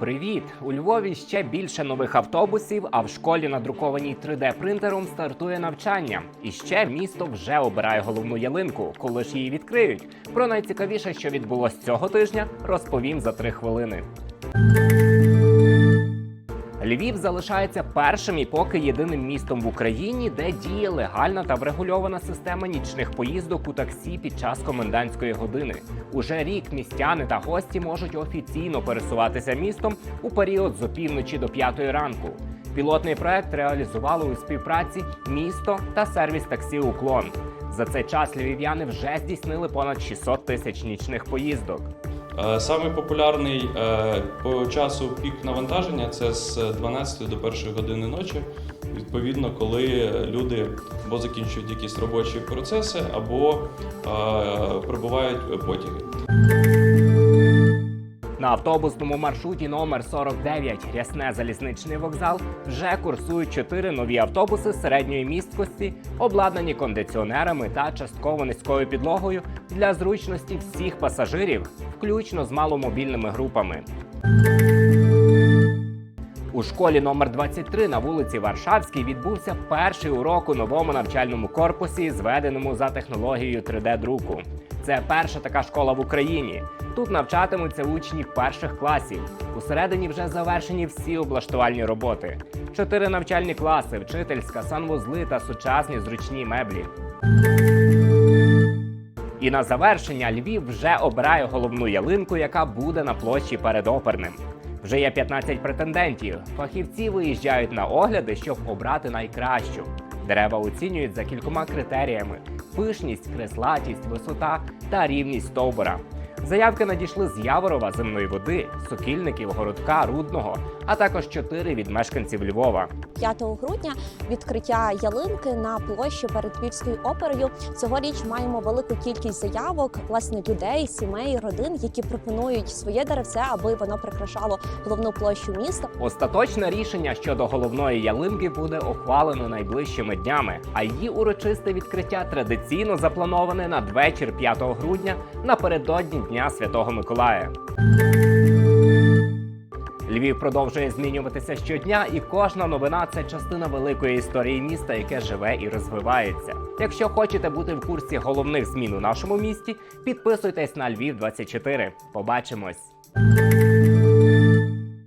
Привіт! У Львові ще більше нових автобусів, а в школі, надрукованій 3D-принтером, стартує навчання. І ще місто вже обирає головну ялинку, коли ж її відкриють. Про найцікавіше, що відбулось цього тижня, розповім за три хвилини. Львів залишається першим і поки єдиним містом в Україні, де діє легальна та врегульована система нічних поїздок у таксі під час комендантської години. Уже рік містяни та гості можуть офіційно пересуватися містом у період з опівночі до п'ятої ранку. Пілотний проект реалізували у співпраці місто та сервіс таксі Уклон. За цей час львів'яни вже здійснили понад 600 тисяч нічних поїздок. Е, Самий популярний е, по часу пік навантаження це з 12 до 1 години ночі. Відповідно, коли люди або закінчують якісь робочі процеси, або е, прибувають потяги. На автобусному маршруті номер 49 Рясне залізничний вокзал вже курсують чотири нові автобуси середньої місткості, обладнані кондиціонерами та частково низькою підлогою для зручності всіх пасажирів, включно з маломобільними групами. У школі номер 23 на вулиці Варшавській відбувся перший урок у новому навчальному корпусі, зведеному за технологією 3D-друку. Це перша така школа в Україні. Тут навчатимуться учні перших класів. Усередині вже завершені всі облаштувальні роботи: чотири навчальні класи, вчительська, санвузли та сучасні зручні меблі. І на завершення Львів вже обирає головну ялинку, яка буде на площі перед оперним. Вже є 15 претендентів. Фахівці виїжджають на огляди, щоб обрати найкращу. Дерева оцінюють за кількома критеріями: пишність, креслатість, висота та рівність стовбура. Заявки надійшли з Яворова, земної води, сокільників, городка, рудного, а також чотири від мешканців Львова. 5 грудня відкриття ялинки на площі перед Львівською оперою. Цьогоріч маємо велику кількість заявок, власне, людей, сімей, родин, які пропонують своє деревце, аби воно прикрашало головну площу міста. Остаточне рішення щодо головної ялинки буде ухвалено найближчими днями, а її урочисте відкриття традиційно заплановане на вечір 5 грудня напередодні Дня Святого Миколая. Львів продовжує змінюватися щодня, і кожна новина це частина великої історії міста, яке живе і розвивається. Якщо хочете бути в курсі головних змін у нашому місті, підписуйтесь на Львів 24 Побачимось!